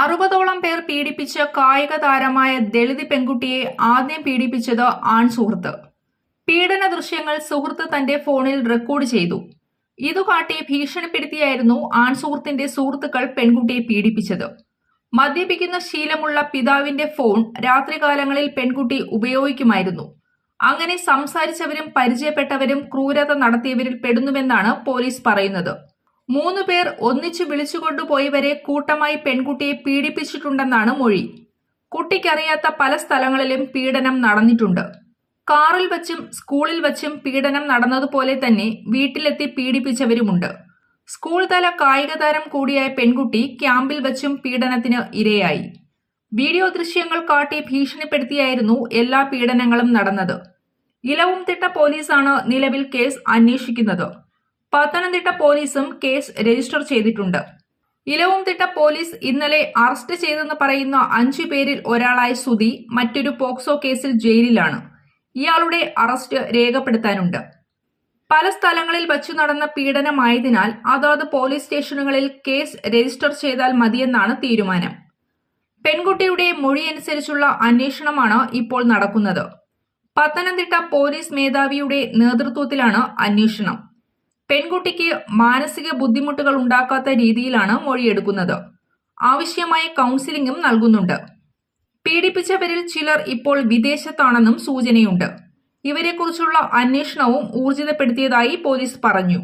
അറുപതോളം പേർ പീഡിപ്പിച്ച കായിക താരമായ ദളിത് പെൺകുട്ടിയെ ആദ്യം പീഡിപ്പിച്ചത് ആൺ സുഹൃത്ത് പീഡന ദൃശ്യങ്ങൾ സുഹൃത്ത് തന്റെ ഫോണിൽ റെക്കോർഡ് ചെയ്തു. ഇതു കാട്ടി ഭീഷണിപ്പെടുത്തിയായിരുന്നു ആൺ സുഹൃത്തിന്റെ സുഹൃത്തുക്കൾ പെൺകുട്ടിയെ പീഡിപ്പിച്ചത്. മദ്യപിക്കുന്ന ശീലമുള്ള പിതാവിന്റെ ഫോൺ രാത്രികാലങ്ങളിൽ പെൺകുട്ടി ഉപയോഗിക്കുമായിരുന്നു. അങ്ങനെ സംസാരിച്ചവരും പരിചയപ്പെട്ടവരും ക്രൂരത നടത്തിയവരിൽ പെടുന്നുവെന്നാണ് പോലീസ് പറയുന്നത്. മൂന്ന് പേർ ഒന്നിച്ചു വിളിച്ചുകൊണ്ടുപോയവരെ കൂട്ടമായി പെൺകുട്ടിയെ പീഡിപ്പിച്ചിട്ടുണ്ടെന്നാണ് മൊഴി. കുട്ടിക്കറിയാത്ത പല സ്ഥലങ്ങളിലും പീഡനം നടന്നിട്ടുണ്ട്. കാറിൽ വച്ചും സ്കൂളിൽ വച്ചും പീഡനം നടന്നതുപോലെ തന്നെ വീട്ടിലെത്തി പീഡിപ്പിച്ചവരുമുണ്ട്. സ്കൂൾ തല കായിക താരം കൂടിയായ പെൺകുട്ടി ക്യാമ്പിൽ വച്ചും പീഡനത്തിന് ഇരയായി. വീഡിയോ ദൃശ്യങ്ങൾ കാട്ടി ഭീഷണിപ്പെടുത്തിയായിരുന്നു എല്ലാ പീഡനങ്ങളും നടന്നത്. ഇലവുംതിട്ട പോലീസാണ് നിലവിൽ കേസ് അന്വേഷിക്കുന്നത്. പത്തനംതിട്ട പോലീസും കേസ് രജിസ്റ്റർ ചെയ്തിട്ടുണ്ട്. ഇലവുംതിട്ട പോലീസ് ഇന്നലെ അറസ്റ്റ് ചെയ്തെന്ന് പറയുന്ന അഞ്ചു പേരിൽ ഒരാളായ സുധി മറ്റൊരു പോക്സോ കേസിൽ ജയിലിലാണ്. ഇയാളുടെ അറസ്റ്റ് രേഖപ്പെടുത്താനുണ്ട്. പല സ്ഥലങ്ങളിൽ വച്ചു നടന്ന പീഡനമായതിനാൽ അതാത് പോലീസ് സ്റ്റേഷനുകളിൽ കേസ് രജിസ്റ്റർ ചെയ്താൽ മതിയെന്നാണ് തീരുമാനം. പെൺകുട്ടിയുടെ മൊഴിയനുസരിച്ചുള്ള അന്വേഷണമാണ് ഇപ്പോൾ നടക്കുന്നത്. പത്തനംതിട്ട പോലീസ് മേധാവിയുടെ നേതൃത്വത്തിലാണ് അന്വേഷണം. പെൺകുട്ടിക്ക് മാനസിക ബുദ്ധിമുട്ടുകൾ ഉണ്ടാക്കാത്ത രീതിയിലാണ് മൊഴിയെടുക്കുന്നത്. ആവശ്യമായ കൗൺസിലിംഗും നൽകുന്നുണ്ട്. പീഡിപ്പിച്ചവരിൽ ചിലർ ഇപ്പോൾ വിദേശത്താണെന്നും സൂചനയുണ്ട്. ഇവരെക്കുറിച്ചുള്ള അന്വേഷണവും ഊർജിതപ്പെടുത്തിയതായി പോലീസ് പറഞ്ഞു.